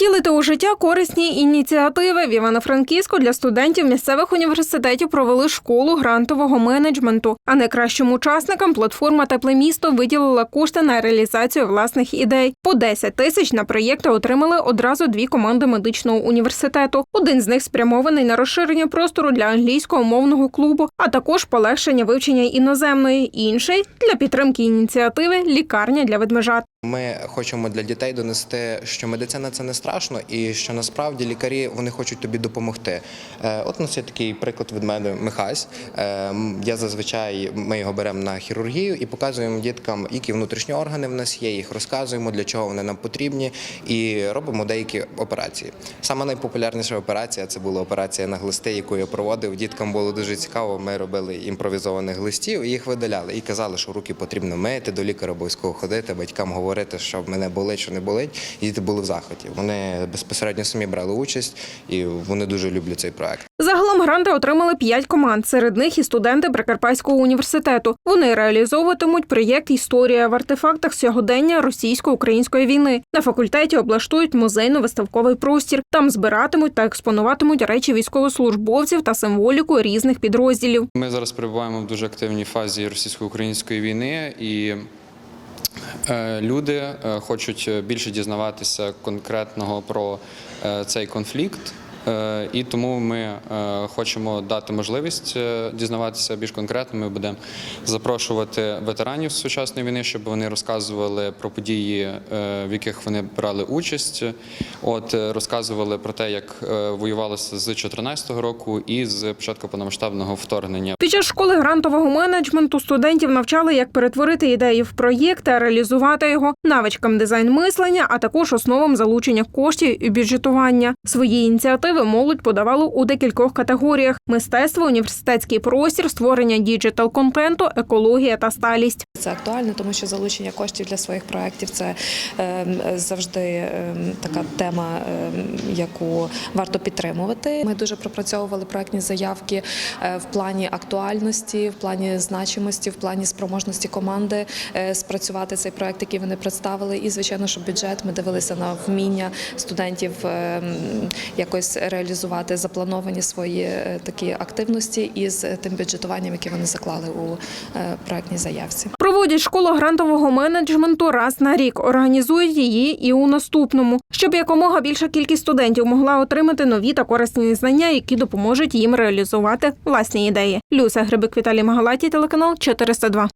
Втілити у життя корисні ініціативи в Івано-Франківську для студентів місцевих університетів провели школу грантового менеджменту. А найкращим учасникам платформа Тепле місто виділила кошти на реалізацію власних ідей. По 10 тисяч на проєкти отримали одразу дві команди медичного університету. Один з них спрямований на розширення простору для англійського мовного клубу, а також полегшення вивчення іноземної. Інший для підтримки ініціативи лікарня для ведмежат. Ми хочемо для дітей донести, що медицина це не страшно, і що насправді лікарі вони хочуть тобі допомогти. Е, От у нас є такий приклад від мене Михась. Е, Я зазвичай ми його беремо на хірургію і показуємо діткам, які внутрішні органи в нас є. Їх розказуємо, для чого вони нам потрібні, і робимо деякі операції. Саме найпопулярніша операція це була операція на глисти, яку я проводив. Діткам було дуже цікаво. Ми робили імпровізованих глистів їх видаляли. І казали, що руки потрібно мити, до лікаря обов'язково ходити, батькам говорити, що мене болить, що не болить. І діти були в захваті. Вони безпосередньо самі брали участь, і вони дуже люблять цей проект. Загалом гранти отримали п'ять команд. Серед них і студенти Прикарпатського університету. Вони реалізовуватимуть проєкт Історія в артефактах сьогодення російсько-української війни. На факультеті облаштують музейно-виставковий простір. Там збиратимуть та експонуватимуть речі військовослужбовців та символіку різних підрозділів. Ми зараз перебуваємо в дуже активній фазі російсько-української війни, і люди е, хочуть більше дізнаватися конкретного про е, цей конфлікт. Е, І тому ми е, хочемо дати можливість е, дізнаватися більш конкретно. Ми будемо запрошувати ветеранів сучасної війни, щоб вони розказували про події, в яких вони брали участь. От розказували про те, як воювалося з 2014 року і з початку повномасштабного вторгнення. Під час школи грантового менеджменту студентів навчали, як перетворити ідеї в проєкт та реалізувати його навичкам дизайн мислення, а також основам залучення коштів і бюджетування. Свої ініціативи молодь подавали у декількох категоріях: мистецтво, університетський простір, створення діджитал контенту, екологія та сталість. Це актуально, тому що залучення коштів для своїх проєктів це е, завжди е, така тема, е, яку варто підтримувати. Ми дуже пропрацьовували проєктні заявки е, в плані актуальності, в плані значимості, в плані спроможності команди е, спрацювати цей проєкт, який вони представили. І звичайно, що бюджет ми дивилися на вміння студентів якось реалізувати заплановані свої е, такі активності із тим бюджетуванням, яке вони заклали у проєктній заявці. Проводять школу грантового менеджменту раз на рік. Організують її і у наступному, щоб якомога більша кількість студентів могла отримати нові та корисні знання, які допоможуть їм реалізувати власні ідеї. Люся Грибик Віталій Магалаті, телеканал 402.